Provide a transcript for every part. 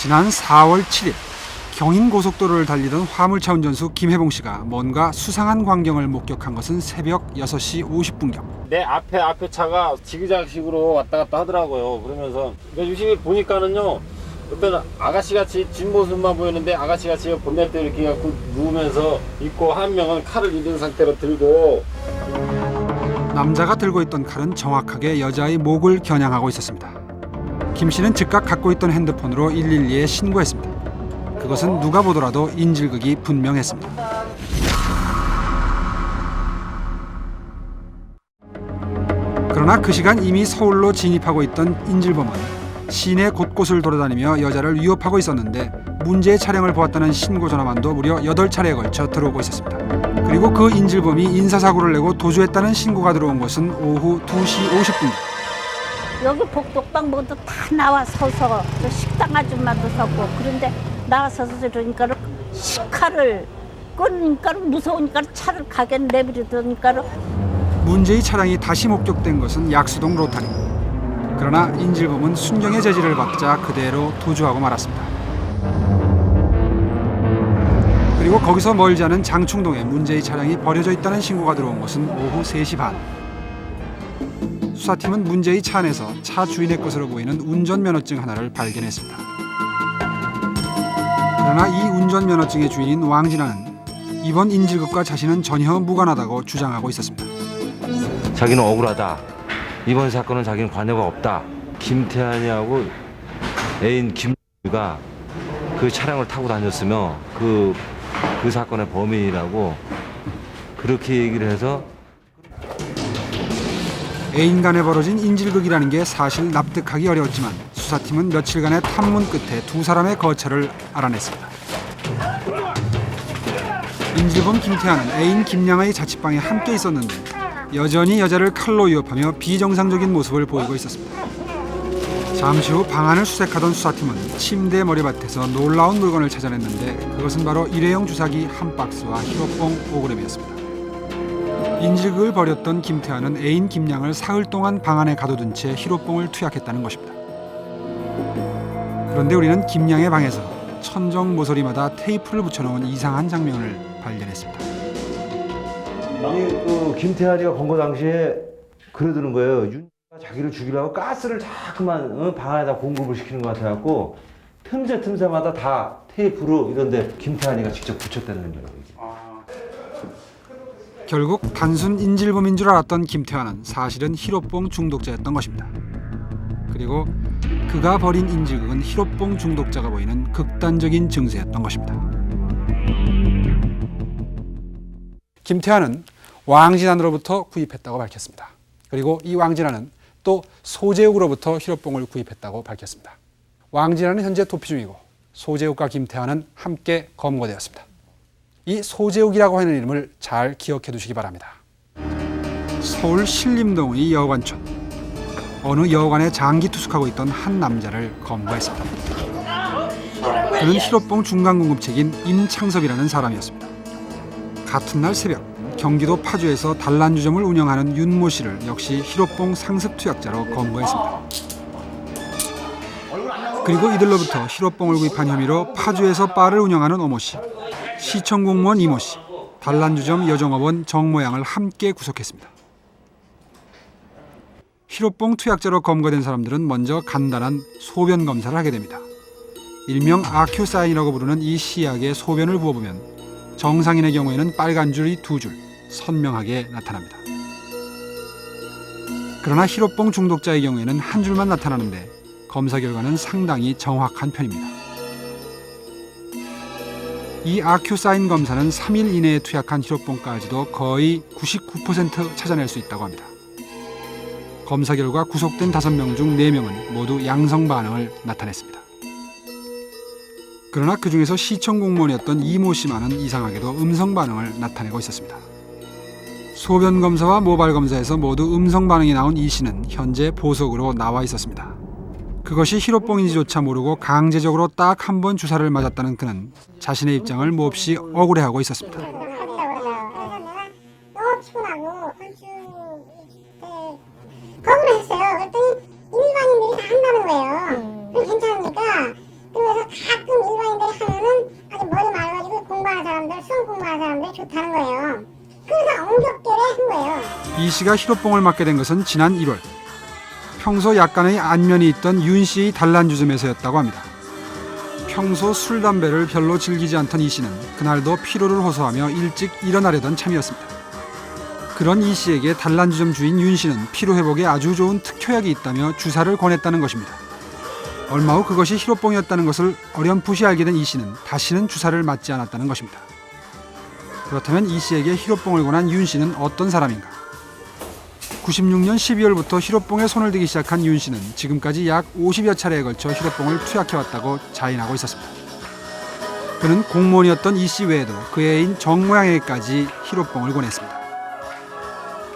지난 4월 7일 경인 고속도로를 달리던 화물차 운전수 김혜봉 씨가 뭔가 수상한 광경을 목격한 것은 새벽 6시 50분경. 내 앞에 앞에 차가 지그작식으로 왔다 갔다 하더라고요. 그러면서 그러니까 유심히 보니까는요. 어떤 아가씨 같이 진 모습만 보이는데 아가씨 같이 본넷대 이렇게 갖고 누우면서 있고 한 명은 칼을 잃은 상태로 들고 남자가 들고 있던 칼은 정확하게 여자의 목을 겨냥하고 있었습니다. 김 씨는 즉각 갖고 있던 핸드폰으로 112에 신고했습니다. 그것은 누가 보더라도 인질극이 분명했습니다. 그러나 그 시간 이미 서울로 진입하고 있던 인질범은 시내 곳곳을 돌아다니며 여자를 위협하고 있었는데 문제의 차량을 보았다는 신고 전화만도 무려 8차례에 걸쳐 들어오고 있었습니다. 그리고 그 인질범이 인사사고를 내고 도주했다는 신고가 들어온 것은 오후 2시 50분. 여기 복덕방 모두 다 나와 서서 저 식당 아줌마도 섰고 그런데 나와서서 그러니까 식칼을 꺼니까 무서우니까 차를 가게 내버리더니까 문제의 차량이 다시 목격된 것은 약수동 로타리. 그러나 인질범은 순경의 제지를 받자 그대로 도주하고 말았습니다. 그리고 거기서 멀지 않은 장충동에 문제의 차량이 버려져 있다는 신고가 들어온 것은 오후 3시 반. 수사팀은 문제의 차 안에서 차 주인의 것으로 보이는 운전면허증 하나를 발견했습니다. 그러나 이 운전면허증의 주인인 왕진아는 이번 인질극과 자신은 전혀 무관하다고 주장하고 있었습니다. 자기는 억울하다. 이번 사건은 자기는 관여가 없다. 김태환이하고 애인 김가 그 차량을 타고 다녔으며 그, 그 사건의 범인이라고 그렇게 얘기를 해서 애인 간에 벌어진 인질극이라는 게 사실 납득하기 어려웠지만 수사팀은 며칠간의 탐문 끝에 두 사람의 거처를 알아냈습니다. 인질범 김태환은 애인 김양의 자취방에 함께 있었는데 여전히 여자를 칼로 위협하며 비정상적인 모습을 보이고 있었습니다. 잠시 후 방안을 수색하던 수사팀은 침대 머리밭에서 놀라운 물건을 찾아냈는데 그것은 바로 일회용 주사기 한 박스와 히로뽕 5g이었습니다. 인질극을 벌였던 김태환은 애인 김양을 사흘 동안 방 안에 가둬둔 채 히로뽕을 투약했다는 것입니다. 그런데 우리는 김양의 방에서 천정 모서리마다 테이프를 붙여놓은 이상한 장면을 발견했습니다. 이그 김태환이가 건거 당시에 그러더는 거예요. 윤 자기를 죽이려고 가스를 자꾸만 어, 방 안에다 공급을 시키는 것 같아갖고 틈새 틈새마다 다 테이프로 이런데 김태환이가 직접 붙였다는 거예요. 결국 단순 인질범인 줄 알았던 김태환은 사실은 히로뽕 중독자였던 것입니다. 그리고 그가 벌인 인질극은 히로뽕 중독자가 보이는 극단적인 증세였던 것입니다. 김태환은 왕진안으로부터 구입했다고 밝혔습니다. 그리고 이 왕진안은 또 소재욱으로부터 히로뽕을 구입했다고 밝혔습니다. 왕진안은 현재 도피 중이고 소재욱과 김태환은 함께 검거되었습니다. 이 소재욱이라고 하는 이름을 잘 기억해 두시기 바랍니다. 서울 신림동의 여관촌. 어느 여관에 장기 투숙하고 있던 한 남자를 검거했습니다. 그는 히로뽕 중간 공급책인 임창섭이라는 사람이었습니다. 같은 날 새벽 경기도 파주에서 단란주점을 운영하는 윤모 씨를 역시 히로뽕 상습 투약자로 검거했습니다. 그리고 이들로부터 히로뽕을 구입한 혐의로 파주에서 바를 운영하는 오모 씨, 시청 공무원 이모 씨, 단란주점 여정업원 정모양을 함께 구속했습니다. 히로뽕 투약자로 검거된 사람들은 먼저 간단한 소변 검사를 하게 됩니다. 일명 아큐 사인이라고 부르는 이 시약에 소변을 부어보면 정상인의 경우에는 빨간 줄이 두 줄 선명하게 나타납니다. 그러나 히로뽕 중독자의 경우에는 한 줄만 나타나는데 검사 결과는 상당히 정확한 편입니다. 이 아큐 사인 검사는 3일 이내에 투약한 히로뽕까지도 거의 99% 찾아낼 수 있다고 합니다. 검사 결과 구속된 5명 중 4명은 모두 양성 반응을 나타냈습니다. 그러나 그 중에서 시청 공무원이었던 이모 씨만은 이상하게도 음성 반응을 나타내고 있었습니다. 소변 검사와 모발 검사에서 모두 음성 반응이 나온 이 씨는 현재 보석으로 나와 있었습니다. 그것이 히로뽕인지조차 모르고 강제적으로 딱 한 번 주사를 맞았다는 그는 자신의 입장을 몹시 억울해하고 있었습니다. 이 씨가 히로뽕을 맞게 된 것은 지난 1월 평소 약간의 안면이 있던 윤 씨의 단란주점에서였다고 합니다. 평소 술 담배를 별로 즐기지 않던 이 씨는 그날도 피로를 호소하며 일찍 일어나려던 참이었습니다. 그런 이 씨에게 단란주점 주인 윤 씨는 피로 회복에 아주 좋은 특효약이 있다며 주사를 권했다는 것입니다. 얼마 후 그것이 히로뽕이었다는 것을 어렴풋이 알게 된 이 씨는 다시는 주사를 맞지 않았다는 것입니다. 그렇다면 이 씨에게 히로뽕을 권한 윤 씨는 어떤 사람인가? 96년 12월부터 히로뽕에 손을 대기 시작한 윤 씨는 지금까지 약 50여 차례에 걸쳐 히로뽕을 투약해왔다고 자인하고 있었습니다. 그는 공무원이었던 이 씨 외에도 그의 애인 정모양에게까지 히로뽕을 권했습니다.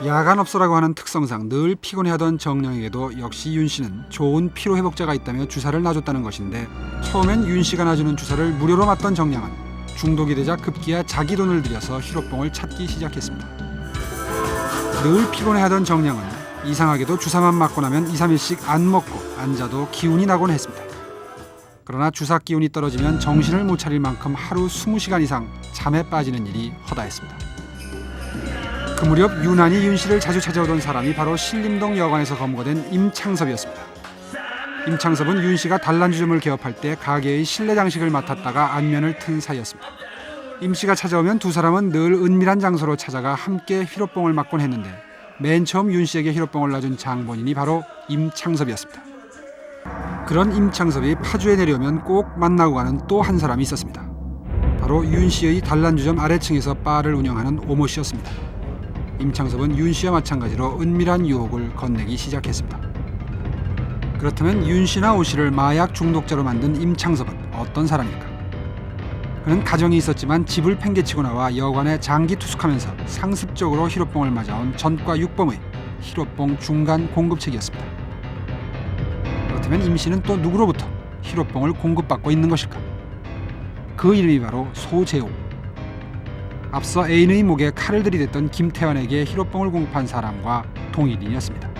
야간업소라고 하는 특성상 늘 피곤해하던 정령에게도 역시 윤 씨는 좋은 피로 회복제가 있다며 주사를 놔줬다는 것인데 처음엔 윤 씨가 놔주는 주사를 무료로 맞던 정령은 중독이 되자 급기야 자기 돈을 들여서 히로뽕을 찾기 시작했습니다. 늘 피곤해하던 정령은 이상하게도 주사만 맞고 나면 2, 3일씩 안 먹고 안 자도 기운이 나곤 했습니다. 그러나 주사 기운이 떨어지면 정신을 못 차릴 만큼 하루 20시간 이상 잠에 빠지는 일이 허다했습니다. 그 무렵 유난히 윤 씨를 자주 찾아오던 사람이 바로 신림동 여관에서 검거된 임창섭이었습니다. 임창섭은 윤 씨가 단란주점을 개업할 때 가게의 실내 장식을 맡았다가 안면을 튼 사이였습니다. 임 씨가 찾아오면 두 사람은 늘 은밀한 장소로 찾아가 함께 히로뽕을 맞곤 했는데 맨 처음 윤 씨에게 히로뽕을 놔준 장본인이 바로 임창섭이었습니다. 그런 임창섭이 파주에 내려오면 꼭 만나고 가는 또 한 사람이 있었습니다. 바로 윤 씨의 단란주점 아래층에서 바를 운영하는 오모 씨였습니다. 임창섭은 윤 씨와 마찬가지로 은밀한 유혹을 건네기 시작했습니다. 그렇다면 윤 씨나 오 씨를 마약 중독자로 만든 임창섭은 어떤 사람일까? 그는 가정이 있었지만 집을 팽개치고 나와 여관에 장기 투숙하면서 상습적으로 히로뽕을 맞아온 전과 육범의 히로뽕 중간 공급책이었습니다. 그렇다면 임 씨는 또 누구로부터 히로뽕을 공급받고 있는 것일까? 그 이름이 바로 소재호. 앞서 애인의 목에 칼을 들이댔던 김태환에게 히로뽕을 공급한 사람과 동일인이었습니다.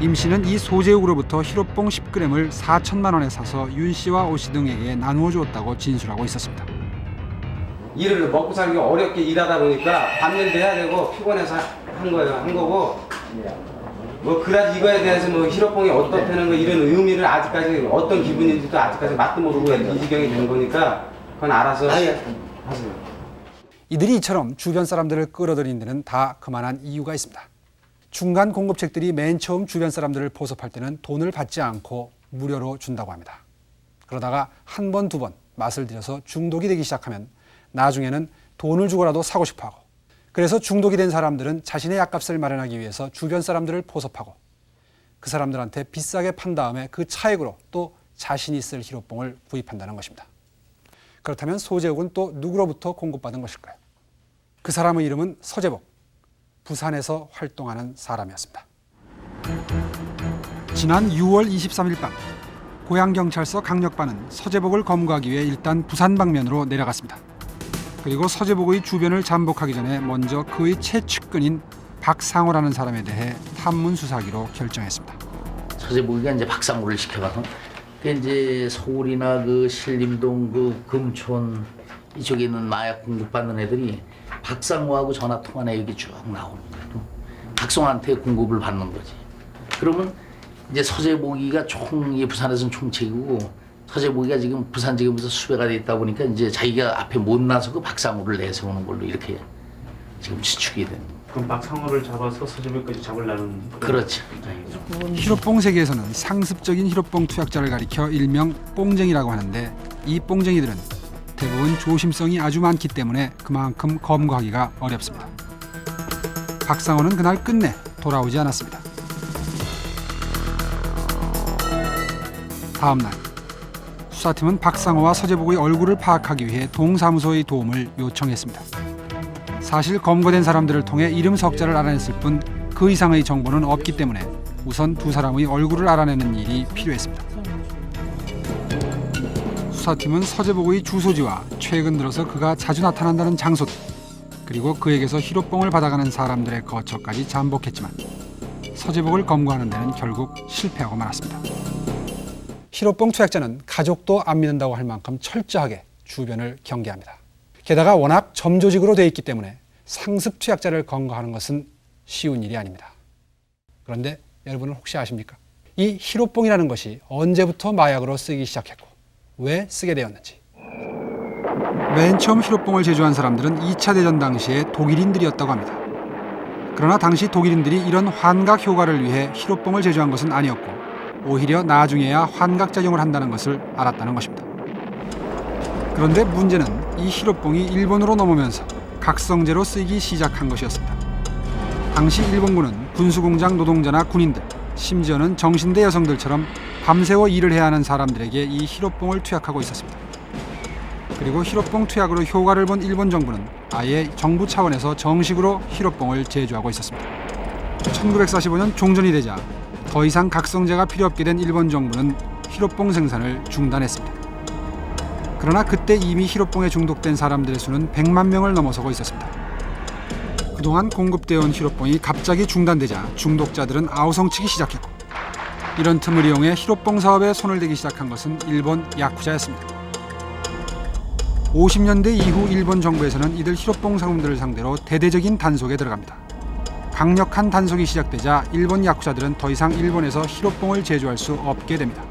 임 씨는 이 소재욱으로부터 히로뽕 10g을 4천만 원에 사서 윤 씨와 오 씨 등에게 나누어 주었다고 진술하고 있었습니다. 일을 먹고 살기 어렵게 일하다 보니까 밤일도 해야 되고 피곤해서 한 거예요. 한 거고 뭐 그다지 이거에 대해서 뭐 히로뽕이 어떻다는 거 이런 의미를 아직까지 어떤 기분인지도 아직까지 맛도 모르고 이 지경이 된 거니까 그건 알아서 하세요. 이들이 이처럼 주변 사람들을 끌어들이는 데는 다 그만한 이유가 있습니다. 중간 공급책들이 맨 처음 주변 사람들을 포섭할 때는 돈을 받지 않고 무료로 준다고 합니다. 그러다가 한 번, 두 번 맛을 들여서 중독이 되기 시작하면 나중에는 돈을 주고라도 사고 싶어 하고 그래서 중독이 된 사람들은 자신의 약값을 마련하기 위해서 주변 사람들을 포섭하고 그 사람들한테 비싸게 판 다음에 그 차액으로 또 자신이 쓸 히로뽕을 구입한다는 것입니다. 그렇다면 소재욱은 또 누구로부터 공급받은 것일까요? 그 사람의 이름은 서재복, 부산에서 활동하는 사람이었습니다. 지난 6월 23일 밤 고양경찰서 강력반은 서재복을 검거하기 위해 일단 부산 방면으로 내려갔습니다. 그리고 서재복의 주변을 잠복하기 전에 먼저 그의 최측근인 박상호라는 사람에 대해 탐문 수사하기로 결정했습니다. 서재복이가 이제 박상우를 시켜가서 그 이제 서울이나 그 신림동 그 금촌 이쪽에 있는 마약 공급받는 애들이 박상우하고 전화 통화 내역이 쭉 나오는 거예요. 박성한테 공급을 받는 거지. 그러면 이제 서재복이가 총, 이 부산에서는 총책이고 서재복이가 지금 부산지검에서 수배가 돼 있다 보니까 이제 자기가 앞에 못 나서 그 박상우를 내세우는 걸로 이렇게 지금 되는 거예요. 그럼 박상호를 잡아서 서재배까지 잡으려는? 그렇죠. 히로뽕 세계에서는 상습적인 히로뽕 투약자를 가리켜 일명 뽕쟁이라고 하는데 이 뽕쟁이들은 대부분 조심성이 아주 많기 때문에 그만큼 검거하기가 어렵습니다. 박상호는 그날 끝내 돌아오지 않았습니다. 다음 날 수사팀은 박상호와 서재복의 얼굴을 파악하기 위해 동사무소의 도움을 요청했습니다. 사실 검거된 사람들을 통해 이름 석자를 알아냈을 뿐 그 이상의 정보는 없기 때문에 우선 두 사람의 얼굴을 알아내는 일이 필요했습니다. 수사팀은 서재복의 주소지와 최근 들어서 그가 자주 나타난다는 장소 그리고 그에게서 히로뽕을 받아가는 사람들의 거처까지 잠복했지만 서재복을 검거하는 데는 결국 실패하고 말았습니다. 히로뽕 투약자는 가족도 안 믿는다고 할 만큼 철저하게 주변을 경계합니다. 게다가 워낙 점조직으로 돼 있기 때문에 상습 투약자를 검거하는 것은 쉬운 일이 아닙니다. 그런데 여러분은 혹시 아십니까? 이 히로뽕이라는 것이 언제부터 마약으로 쓰기 시작했고 왜 쓰게 되었는지. 맨 처음 히로뽕을 제조한 사람들은 2차 대전 당시에 독일인들이었다고 합니다. 그러나 당시 독일인들이 이런 환각 효과를 위해 히로뽕을 제조한 것은 아니었고 오히려 나중에야 환각 작용을 한다는 것을 알았다는 것입니다. 그런데 문제는 이 히로뽕이 일본으로 넘으면서 각성제로 쓰이기 시작한 것이었습니다. 당시 일본군은 군수공장 노동자나 군인들, 심지어는 정신대 여성들처럼 밤새워 일을 해야 하는 사람들에게 이 히로뽕을 투약하고 있었습니다. 그리고 히로뽕 투약으로 효과를 본 일본 정부는 아예 정부 차원에서 정식으로 히로뽕을 제조하고 있었습니다. 1945년 종전이 되자 더 이상 각성제가 필요 없게 된 일본 정부는 히로뽕 생산을 중단했습니다. 그러나 그때 이미 히로뽕에 중독된 사람들의 수는 100만 명을 넘어서고 있었습니다. 그동안 공급되어 온 히로뽕이 갑자기 중단되자 중독자들은 아우성치기 시작했고 이런 틈을 이용해 히로뽕 사업에 손을 대기 시작한 것은 일본 야쿠자였습니다. 50년대 이후 일본 정부에서는 이들 히로뽕 상품들을 상대로 대대적인 단속에 들어갑니다. 강력한 단속이 시작되자 일본 야쿠자들은 더 이상 일본에서 히로뽕을 제조할 수 없게 됩니다.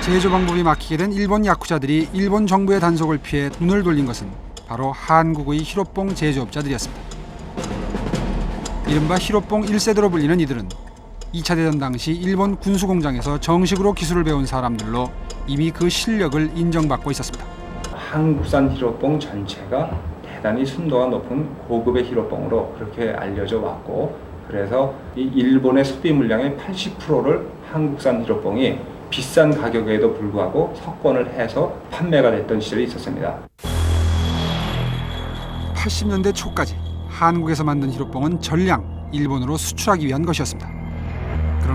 제조 방법이 막히게 된 일본 야쿠자들이 일본 정부의 단속을 피해 눈을 돌린 것은 바로 한국의 히로뽕 제조업자들이었습니다. 이른바 히로뽕 1세대로 불리는 이들은 2차 대전 당시 일본 군수공장에서 정식으로 기술을 배운 사람들로 이미 그 실력을 인정받고 있었습니다. 한국산 히로뽕 전체가 대단히 순도가 높은 고급의 히로뽕으로 그렇게 알려져 왔고 그래서 이 일본의 소비 물량의 80%를 한국산 히로뽕이 비싼 가격에도 불구하고 석권을 해서 판매가 됐던 시절이 있었습니다. 80년대 초까지 한국에서 만든 히로뽕은 전량 일본으로 수출하기 위한 것이었습니다.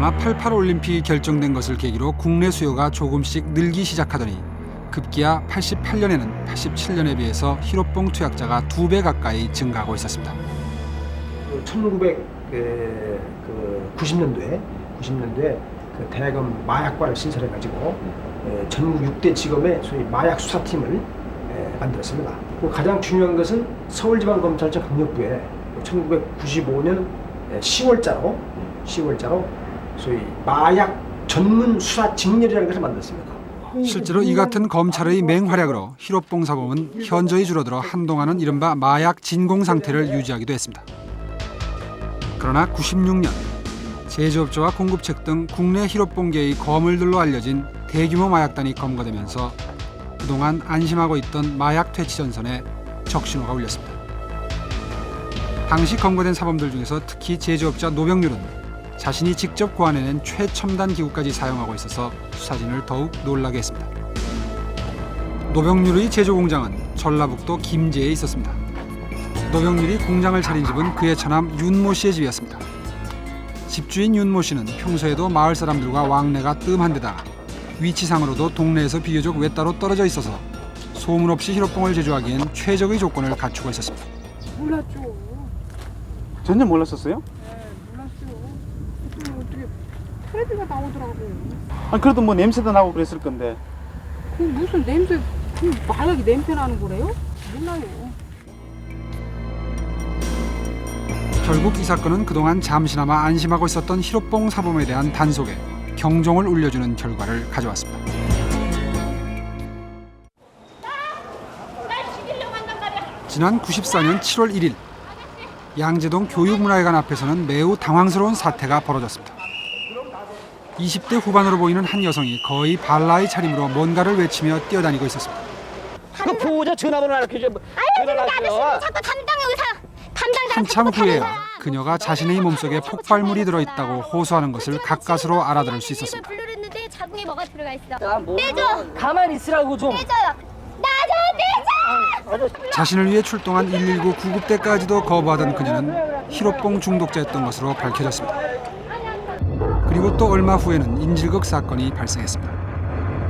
그러나 88 올림픽이 결정된 것을 계기로 국내 수요가 조금씩 늘기 시작하더니 급기야 88년에는 87년에 비해서 히로뽕 투약자가 두 배 가까이 증가하고 있었습니다. 1990년도에 90년도에 그 대검 마약과를 신설해 가지고 전국 6대 지검의 소위 마약 수사팀을 에, 만들었습니다. 그 가장 중요한 것은 서울지방검찰청 강력부에 1995년 10월자로 10월자로 소위 마약 전문 수사 직렬이라는 것을 만들었습니다. 실제로 이 같은 검찰의 맹활약으로 히로뽕 사범은 현저히 줄어들어 한동안은 이른바 마약 진공 상태를 유지하기도 했습니다. 그러나 96년 제조업자와 공급책 등 국내 히로뽕계의 거물들로 알려진 대규모 마약단이 검거되면서 그동안 안심하고 있던 마약 퇴치 전선에 적신호가 울렸습니다. 당시 검거된 사범들 중에서 특히 제조업자 노병률은 자신이 직접 고안해낸 최첨단 기구까지 사용하고 있어서 수사진을 더욱 놀라게 했습니다. 노병률의 제조 공장은 전라북도 김제에 있었습니다. 노병률이 공장을 차린 집은 그의 처남 윤모 씨의 집이었습니다. 집주인 윤모 씨는 평소에도 마을 사람들과 왕래가 뜸한 데다 위치상으로도 동네에서 비교적 외따로 떨어져 있어서 소문 없이 히로뽕을 제조하기엔 최적의 조건을 갖추고 있었습니다. 몰랐죠. 전혀 몰랐었어요? 몰랐어요. 그 어떻게 텔레비가 나오더라고요. 아 그래도 뭐 냄새도 나고 그랬을 건데 그 무슨 냄새, 그 마약이 냄새 나는 거래요? 몰라요. 결국 이 사건은 그동안 잠시나마 안심하고 있었던 히로뽕 사범에 대한 단속에 경종을 울려주는 결과를 가져왔습니다. 지난 94년 7월 1일 양재동 교육문화회관 앞에서는 매우 당황스러운 사태가 벌어졌습니다. 20대 후반으로 보이는 한 여성이 거의 발라의 차림으로 뭔가를 외치며 뛰어다니고 있었습니다. 그 보호자 전화번호 알려줘. 전화할게요. 자꾸 담당 의사 담당 한참 후에야 그녀가 자신의 몸속에 폭발물이 들어있다고 호소하는 것을 가까스로 알아들을 수 있었습니다. 불렀는데 자궁에 뭐가 들어가 있어. 아, 뭐, 떼줘. 가만히 있으라고 좀. 떼줘요. 나좀 떼줘. 자신을 위해 출동한 119 구급대까지도 거부하던 그녀는 히로뽕 중독자였던 것으로 밝혀졌습니다. 그리고 또 얼마 후에는 인질극 사건이 발생했습니다.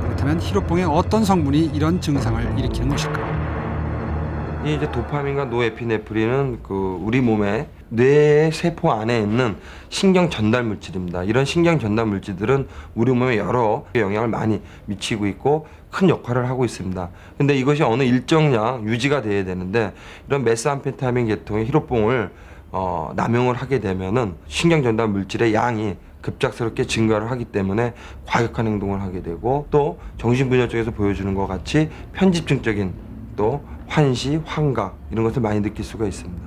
그렇다면 히로뽕의 어떤 성분이 이런 증상을 일으키는 것일까? 이 이제 도파민과 노에피네프린은 그 우리 몸의 뇌의 세포 안에 있는 신경 전달 물질입니다. 이런 신경 전달 물질들은 우리 몸에 여러 영향을 많이 미치고 있고 큰 역할을 하고 있습니다. 근데 이것이 어느 일정량 유지가 돼야 되는데 이런 메스암페타민 계통의 히로뽕을 어, 남용을 하게 되면은 신경 전달 물질의 양이 급작스럽게 증가를 하기 때문에 과격한 행동을 하게 되고 또 정신분열 쪽에서 보여주는 것 같이 편집증적인 또 환시, 환각 이런 것을 많이 느낄 수가 있습니다.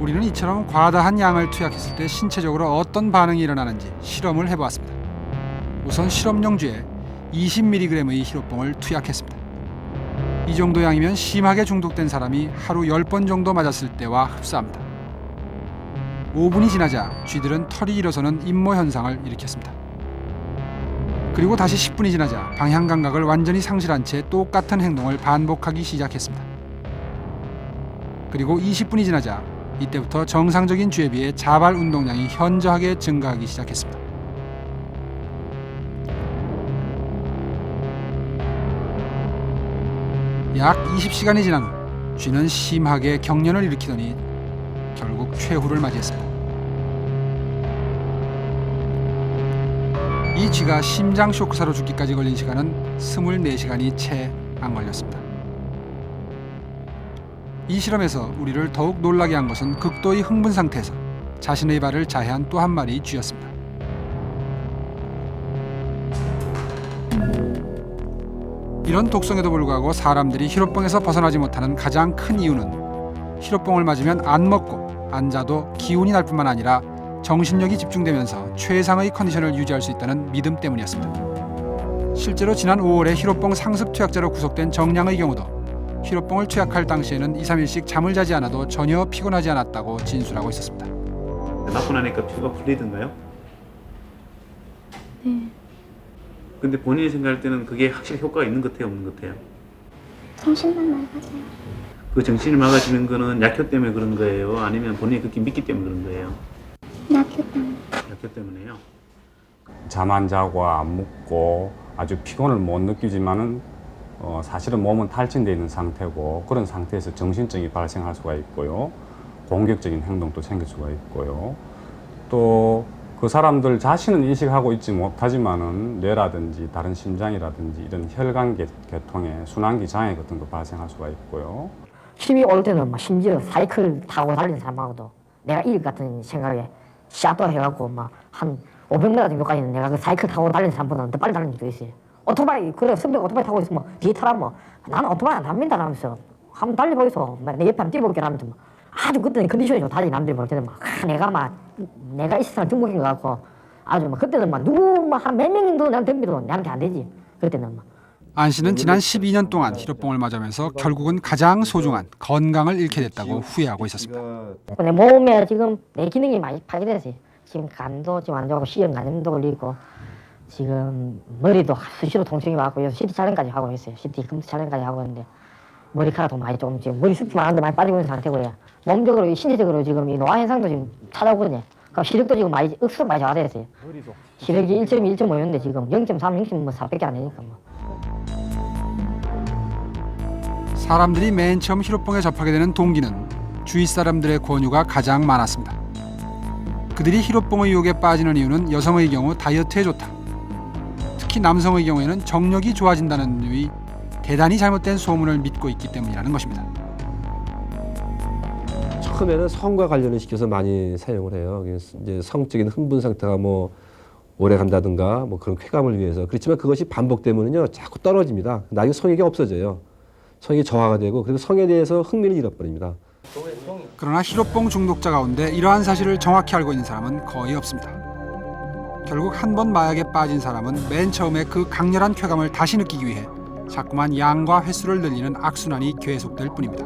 우리는 이처럼 과다한 양을 투약했을 때 신체적으로 어떤 반응이 일어나는지 실험을 해보았습니다. 우선 실험용주에 20mg의 히로뽕을 투약했습니다. 이 정도 양이면 심하게 중독된 사람이 하루 10번 정도 맞았을 때와 흡사합니다. 5분이 지나자 쥐들은 털이 일어서는 임모 현상을 일으켰습니다. 그리고 다시 10분이 지나자 방향 감각을 완전히 상실한 채 똑같은 행동을 반복하기 시작했습니다. 그리고 20분이 지나자 이때부터 정상적인 쥐에 비해 자발 운동량이 현저하게 증가하기 시작했습니다. 약 20시간이 지난 후 쥐는 심하게 경련을 일으키더니 결국 최후를 맞이했습니다. 이 쥐가 심장 쇼크사로 죽기까지 걸린 시간은 24시간이 채 안 걸렸습니다. 이 실험에서 우리를 더욱 놀라게 한 것은 극도의 흥분 상태에서 자신의 발을 자해한 또 한 마리 쥐였습니다. 이런 독성에도 불구하고 사람들이 히로뽕에서 벗어나지 못하는 가장 큰 이유는 히로뽕을 맞으면 안 먹고 안 자도 기운이 날 뿐만 아니라 정신력이 집중되면서 최상의 컨디션을 유지할 수 있다는 믿음 때문이었습니다. 실제로 지난 5월에 히로뽕 상습 투약자로 구속된 정량의 경우도 히로뽕을 투약할 당시에는 2, 3일씩 잠을 자지 않아도 전혀 피곤하지 않았다고 진술하고 있었습니다. 맞고 나니까 피부가 풀리던가요? 네. 근데 본인이 생각할 때는 그게 확실히 효과가 있는 것 같아요, 없는 것 같아요? 정신만 맑아져요. 그 정신이 막아지는 거는 약효 때문에 그런 거예요? 아니면 본인이 그렇게 믿기 때문에 그런 거예요? 약효 때문에. 약효 때문에요? 잠 안 자고 안 먹고 아주 피곤을 못 느끼지만은 어, 사실은 몸은 탈진되어 있는 상태고 그런 상태에서 정신증이 발생할 수가 있고요. 공격적인 행동도 생길 수가 있고요. 또 그 사람들 자신은 인식하고 있지 못하지만은 뇌라든지 다른 심장이라든지 이런 혈관 계- 계통에 순환기 장애 같은 거 발생할 수가 있고요. 힘이 올 때는 막 심지어 사이클 타고 달리는 사람하고도 내가 일 같은 생각에 샤도 해갖고 막한 500m 정도까지는 내가 그 사이클 타고 달리는 사람보다 더 빨리 달리는 적도 있어요. 오토바이 그래 선배가 오토바이 타고 있으면 뒤에 타라 뭐 나는 오토바이 안 합니다 라면서 한번 달려보겠어 막내 옆에 한번 뛰어볼게 라면서 막 아주 그때는 컨디션이 좋다지 남들이 볼 때는 막. 아, 내가 막 내가 이 세상 중국인 것 같고 아주 막 그때는 막 누구 막 한 몇 명도 나한테 덤비도 나한테 안 되지. 그때는 막 안 씨는 지난 12년 동안 히로뽕을 맞으면서 결국은 가장 소중한 건강을 잃게 됐다고 후회하고 있었습니다. 내 몸에 지금 내 기능이 많이 파괴됐어요. 지금 간도 지금 안 좋고 시형 간염도 걸리고 지금 머리도 수시로 통증이 요새 CT 촬영까지 하고 있어요. CT 검사 촬영까지 하고 있는데 머리카락도 많이 좀 지금 머리 숱이 많은데 많이 빠지고 있는 상태고요. 몸적으로 신체적으로 지금 이 노화 현상도 지금 찾아오거든요. 그럼 시력도 지금 많이 억수로 많이 저하됐어요. 시력이 1.2, 1.5였는데 지금 0.3, 0.4밖에 안 되니까 뭐. 사람들이 맨 처음 히로뽕에 접하게 되는 동기는 주위 사람들의 권유가 가장 많았습니다. 그들이 히로뽕의 유혹에 빠지는 이유는 여성의 경우 다이어트에 좋다. 특히 남성의 경우에는 정력이 좋아진다는 류의 대단히 잘못된 소문을 믿고 있기 때문이라는 것입니다. 처음에는 성과 관련을 시켜서 많이 사용을 해요. 이제 성적인 흥분 상태가 뭐 오래 간다든가 뭐 그런 쾌감을 위해서 그렇지만 그것이 반복되면요 자꾸 떨어집니다. 나중에 성욕이 없어져요. 성이 저하가 되고 그리고 성에 대해서 흥미를 잃어버립니다. 그러나 히로뽕 중독자 가운데 이러한 사실을 정확히 알고 있는 사람은 거의 없습니다. 결국 한 번 마약에 빠진 사람은 맨 처음에 그 강렬한 쾌감을 다시 느끼기 위해 자꾸만 양과 횟수를 늘리는 악순환이 계속될 뿐입니다.